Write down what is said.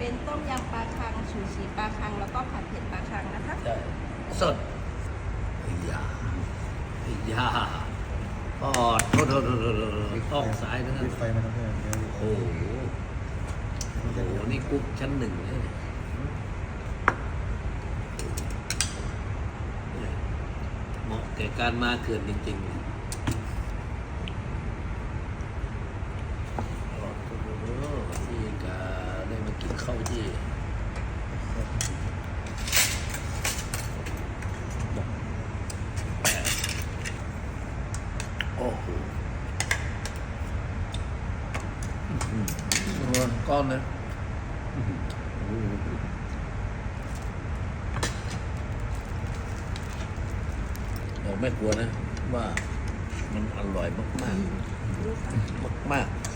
เป็นต้มยำปลาคังชูชีปลาคัง แล้วก็ผัดเผ็ดปลาคังนะคะใช่สดไอ้ยาไอ้ยาปอดโทษโทษโทษโทษโทษออกซ้ายทั้งนั้นมีไฟมาทำให้เดี๋ยวโอ้โหโอ้โหนี่กุ๊กชั้นหนึ่งเลยเนี่ยเหมาะแก่การมาเขื่อนจริงๆเลยโอ้โหที่กาได้มากินข้าวที่แปด โอ้โหอื้อหือก้อนนะโอ้โหเราไม่กลัวนะ ว่ามันอร่อยมาก ๆ มาก ๆ